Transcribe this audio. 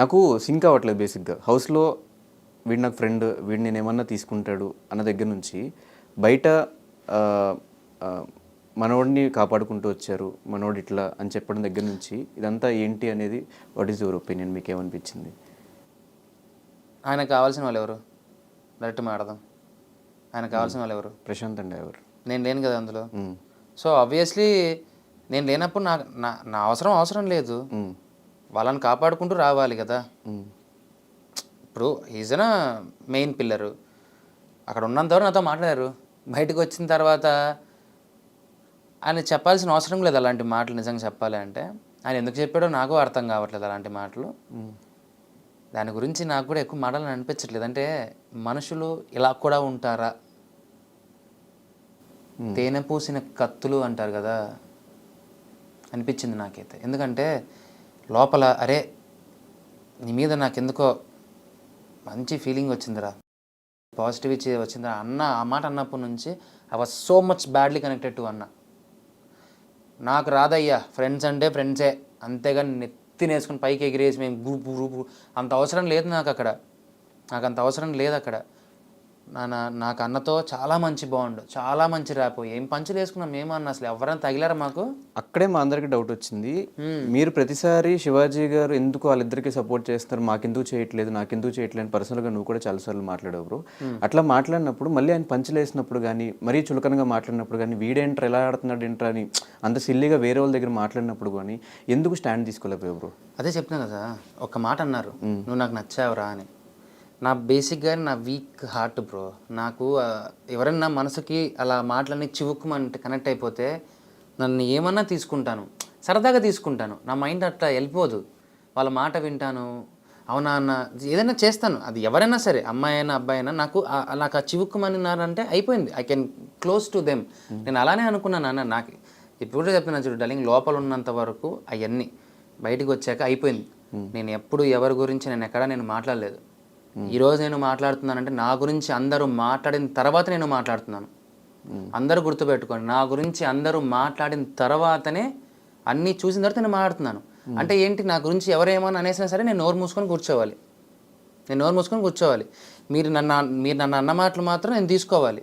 నాకు సింక్ అవ్వట్లేదు బేసిక్గా హౌస్లో వీడు నాకు ఫ్రెండ్ వీడు నేను ఏమన్నా తీసుకుంటాడు అన్న దగ్గర నుంచి బయట మనోడిని కాపాడుకుంటూ వచ్చారు మనోడు ఇట్లా అని చెప్పడం దగ్గర నుంచి ఇదంతా ఏంటి అనేది వాట్ ఈస్ యువర్ ఒపీనియన్ మీకు ఏమనిపించింది ఆయనకు కావాల్సిన వాళ్ళు ఎవరు? డైరెక్ట్ మాడదాం ఆయనకు కావాల్సిన వాళ్ళు ఎవరు? ప్రశాంత్ అండ్ ఎవరు? నేను లేను కదా అందులో. సో ఆబ్వియస్లీ నేను లేనప్పుడు నా నా నా అవసరం అవసరం లేదు. వాళ్ళని కాపాడుకుంటూ రావాలి కదా. ఇప్పుడు ఈజన మెయిన్ పిల్లరు అక్కడ ఉన్నంత వరకు నాతో మాట్లాడారు. బయటకు వచ్చిన తర్వాత ఆయన చెప్పాల్సిన అవసరం లేదు అలాంటి మాటలు నిజంగా చెప్పాలి అంటే. ఆయన ఎందుకు చెప్పాడో నాకు అర్థం కావట్లేదు అలాంటి మాటలు. దాని గురించి నాకు కూడా ఎక్కువ మాటలు అనిపించట్లేదు. అంటే మనుషులు ఇలా కూడా ఉంటారా? తేనె పూసిన కత్తులు అంటారు కదా. అనిపించింది నాకైతే. ఎందుకంటే లోపల అరే నీ మీద నాకెందుకో మంచి ఫీలింగ్ వచ్చిందిరా. పాజిటివిటీ వచ్చిందిరా. అన్న ఆ మాట అన్నప్పటి నుంచి I was so much badly connected to అన్న. నాకు రాదయ్యా ఫ్రెండ్స్ అంటే ఫ్రెండ్సే అంతేగాని నెత్తినేసుకుని పైకి ఎగిరేసి మేము గ్రూప్ గ్రూప్ అంత అవసరం లేదు నాకు అక్కడ. నాకు అంత అవసరం లేదు అక్కడ. నా నాకు అన్నతో చాలా మంచి బాండ్ చాలా మంచి ర్యాప్. ఏం పంచులు వేసుకున్నాం ఏమన్నా అసలు ఎవరైనా తగిలారా మాకు? అక్కడే మా అందరికి డౌట్ వచ్చింది. మీరు ప్రతిసారి శివాజీ గారు ఎందుకు వాళ్ళిద్దరికి సపోర్ట్ చేస్తున్నారు? మాకెందుకు చేయట్లేదు నాకెందుకు చేయట్లేదు అని పర్సనల్గా నువ్వు కూడా చాలాసార్లు మాట్లాడావు బ్రో. అట్లా మాట్లాడినప్పుడు మళ్ళీ ఆయన పంచలేసినప్పుడు కానీ మరీ చులకనగా మాట్లాడినప్పుడు కానీ వీడేంట్రా ఎలా ఆడుతున్నాడు ఏంట్రా అని అంత సిల్లిగా వేరే వాళ్ళ దగ్గర మాట్లాడినప్పుడు కానీ ఎందుకు స్టాండ్ తీసుకోలేకపోయావు బ్రో? అదే చెప్తున్నా కదా ఒక మాట అన్నారు. నువ్వు నాకు నచ్చావురా అని. నా బేసిక్గా నా వీక్ హార్ట్ బ్రో నాకు ఆ, ఎవరైనా నా మనసుకి అలా మాటలన్నీ చివుక్కుమంటే కనెక్ట్ అయిపోతే నన్ను ఏమన్నా తీసుకుంటాను. సరదాగా తీసుకుంటాను. నా మైండ్ అట్లా వెళ్ళిపోదు. వాళ్ళ మాట వింటాను. అవునా అన్న? ఏదైనా చేస్తాను. అది ఎవరైనా సరే అమ్మాయి అయినా అబ్బాయి అయినా నాకు నాకు ఆ చివుక్కుమన్నారంటే అయిపోయింది. I can close to them నేను అలానే అనుకున్నాను అన్న నాకు ఇప్పుడు చెప్తున్నాను చూడు డలింగ్ లోపల ఉన్నంత వరకు అవన్నీ బయటికి వచ్చాక అయిపోయింది. నేను ఎప్పుడు ఎవరి గురించి నేను ఎక్కడా నేను మాట్లాడలేదు. ఈరోజు నేను మాట్లాడుతున్నానంటే నా గురించి అందరూ మాట్లాడిన తర్వాత నేను మాట్లాడుతున్నాను. అందరూ గుర్తుపెట్టుకోండి నా గురించి అందరూ మాట్లాడిన తర్వాతనే అన్నీ చూసిన తర్వాత నేను మాట్లాడుతున్నాను. అంటే ఏంటి నా గురించి ఎవరేమని అనేసినా సరే నేను నోరు మూసుకొని కూర్చోవాలి. నేను నోరు మూసుకొని కూర్చోవాలి. మీరు నన్ను మీరు నన్ను అన్న మాటలు మాత్రం నేను తీసుకోవాలి.